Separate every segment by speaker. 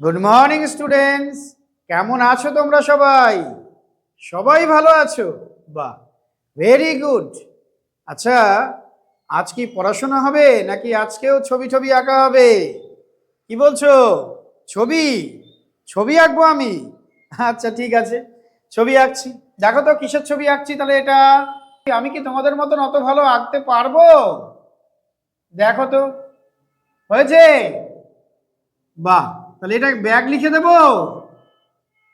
Speaker 1: Good morning students কেমন আছো তোমরা সবাই? সবাই ভালো আছো? বাহ ভেরি গুড আচ্ছা আজ কি পড়াশোনা হবে নাকি আজকেও ছবি ছবি আঁকা হবে? কি বলছো? ছবি? ছবি আঁকবো আমি? আচ্ছা ঠিক আছে, ছবি আঁকছি। দেখো তো, কিসের ছবি আঁকছি তাহলে এটা? আমি কি তোমাদের মতন অত ভালো আঁকতে পারব? দেখো তো, হয়েছে? বাহ তাহলে এটা ব্যাগ লিখে দেবো।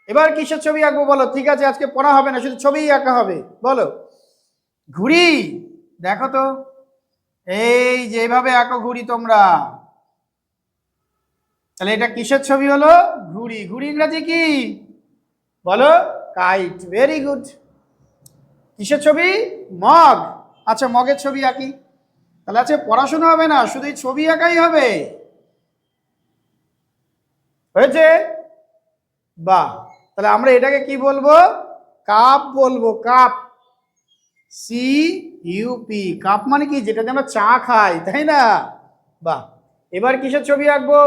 Speaker 1: এবার কিসের ছবি আঁকবো বলো? ঠিক আছে, আজকে পড়া হবে না, শুধু ছবিই আঁকা হবে। বলো। ঘুড়ি! দেখো তো। এই যে এভাবে আঁকো ঘুড়ি তোমরা। তাহলে এটা কিসের ছবি হলো? ঘুড়ি। ঘুড়ি ইংরাজি কি? বলো? কাইট ভেরি গুড কিসের ছবি? মগ। আচ্ছা মগের ছবি আঁকি। তাহলে আজকে পড়াশোনা হবে না, শুধু ছবি আঁকাই হবে। হয়েছে? বাহ, তাহলে আমরা এটাকে কি বলব? কাপ বলব, কাপ। সি ইউপি কাপ মানে কি? যেটাতে আমরা চা খাই, তাই না? বাহ, এবার কিসের ছবি আঁকবো?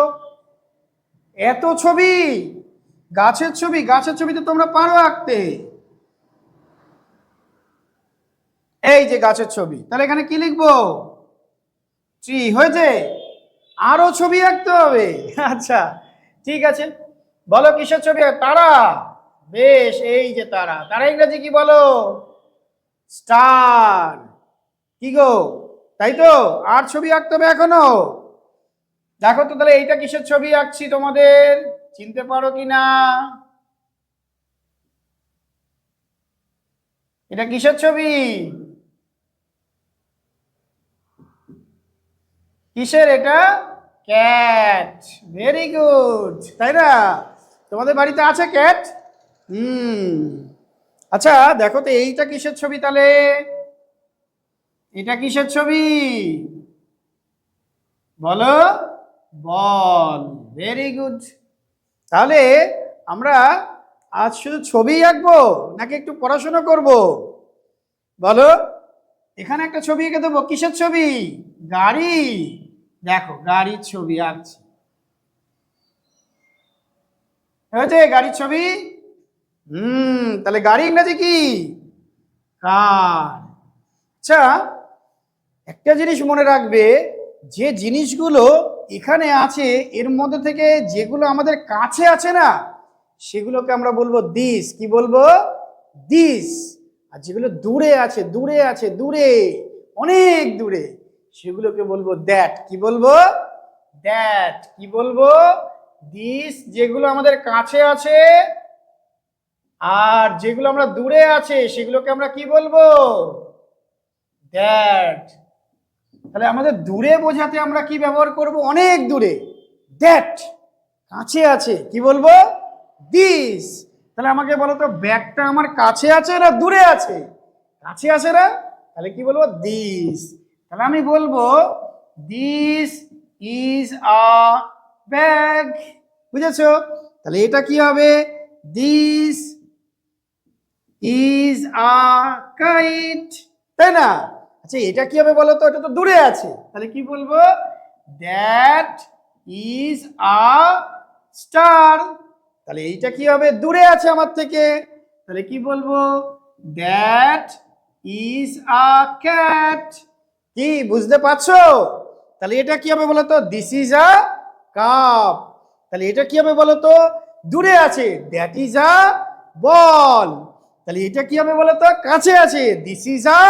Speaker 1: এত ছবি! গাছের ছবি, গাছের ছবিতে তোমরা পারো আঁকতে। এই যে গাছের ছবি, তাহলে এখানে কি লিখব? ট্রি হয়েছে? আরও ছবি আঁকতে হবে। আচ্ছা ঠিক আছে? বলো কিসের ছবি? তারা? বেশ, এই যে তারা। তারা ইংরেজি কি বলো? স্টার। কি গো? তাই তো? আর ছবি আঁকতে হবে এখনও? দেখো তো তাহলে এইটা কিসের ছবি আঁকছি তোমাদের? চিনতে পারো কি না? এটা কিসের ছবি? কিসের এটা? ক্যাট। ভেরি গুড তাই না? তোমাদের বাড়িতে আছে ক্যাট? হুম। আচ্ছা দেখো তো, এইটা কিসের ছবি তাহলে? এটা কিসের ছবি? বলো? বল। ভেরি গুড তাহলে আমরা আজ শুধু ছবি আঁকবো, নাকি একটু পড়াশোনা করব? বলো? এখানে একটা ছবি এঁকে দেবো। কিসের ছবি? গাড়ি। দেখো, গাড়ির ছবি আঁকছি। হয়েছে গাড়ির ছবি? হুম, তাহলে গাড়ি ইংরেজি কি? কার? আচ্ছা একটা জিনিস মনে রাখবে, যে জিনিসগুলো এখানে আছে, এর মধ্যে থেকে যেগুলো আমাদের কাছে আছে না, সেগুলোকে আমরা বলব দিস কি বলব? দিস আর যেগুলো দূরে আছে দূরে আছে, দূরে, অনেক দূরে। সেগুলোকে বলব দ্যাট কি বলব? দ্যাট কি বলব? দিস যেগুলো আমাদের কাছে আছে আর যেগুলো আমরা দূরে আছে, সেগুলোকে আমরা কি বলব? দ্যাট তাহলে আমাদের দূরে বোঝাতে আমরা কি ব্যবহার করব? অনেক দূরে। দ্যাট কাছে আছে। কি বলব? দিস তাহলে আমাকে বলো তো, ব্যাগটা আমার কাছে আছে না দূরে আছে? কাছে আছে না? তাহলে কি বলব? দিস তাহলে আমি বলব দিস ইজ আ ব্যাগ বুঝেছ? তাহলে এটা কি হবে? দিস ইজ আ কাইট তাই না? আচ্ছা এটা কি হবে বলো তো? এটা তো দূরে আছে। তাহলে কি বলব? দ্যাট ইজ আ স্টার তাহলে এইটা কি হবে? দূরে আছে আমার থেকে। তাহলে কি বলব? দ্যাট ইজ আ ক্যাট কি, বুঝতে পারছ? তাহলে এটা কি হবে বলো তো দিস ইজ আ কাপ তাহলে এটা কি হবে বলো তো দূরে আছে। দ্যাট ইজ আ বল তাহলে এটা কি হবে বলো তো কাছে আছে। দিস ইজ আ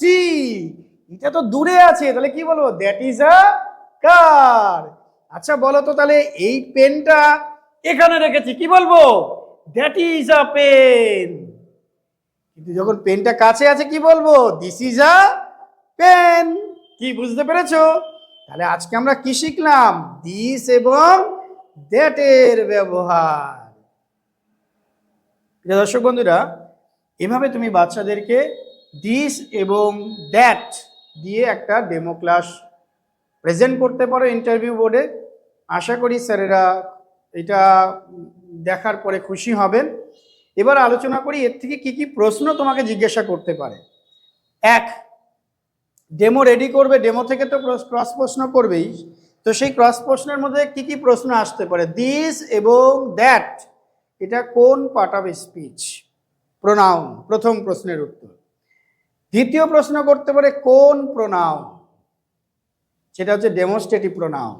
Speaker 1: টি এটা তো দূরে আছে। তাহলে কি বলব? দ্যাট ইজ আ কার আচ্ছা বলো তো তাহলে এই পেনটা এখানে রেখেছি। কি বলব? দ্যাট ইজ আ পেন কিন্তু যখন পেনটা কাছে আছে, কি বলব? দিস ইজ আ পেন কি বুঝতে পেরেছ? তাহলে আজকে আমরা কি শিখলাম? দিস এবং দ্যাটের ব্যবহার। প্রিয় দর্শক বন্ধুরা, এভাবে তুমি বাচ্চাদেরকে দিস এবং দ্যাট দিয়ে একটা ডেমো ক্লাস প্রেজেন্ট করতে পারো ইন্টারভিউ বোর্ডে আশা করি স্যারেরা এটা দেখার পরে খুশি হবেন। এবার আলোচনা করি, এর থেকে কি কি প্রশ্ন তোমাকে জিজ্ঞাসা করতে পারে। এক ডেমো রেডি করবে ডেমো থেকে তো ক্রস প্রশ্ন করবেই। তো সেই ক্রস প্রশ্নের মধ্যে কি কি প্রশ্ন আসতে পারে? দিস এবং দ্যাট এটা কোন পার্ট অফ স্পিচ প্রোনাউন প্রথম প্রশ্নের উত্তর। দ্বিতীয় প্রশ্ন করতে পারে কোন প্রোনাউন সেটা হচ্ছে ডেমোস্ট্রেটিভ প্রোনাউন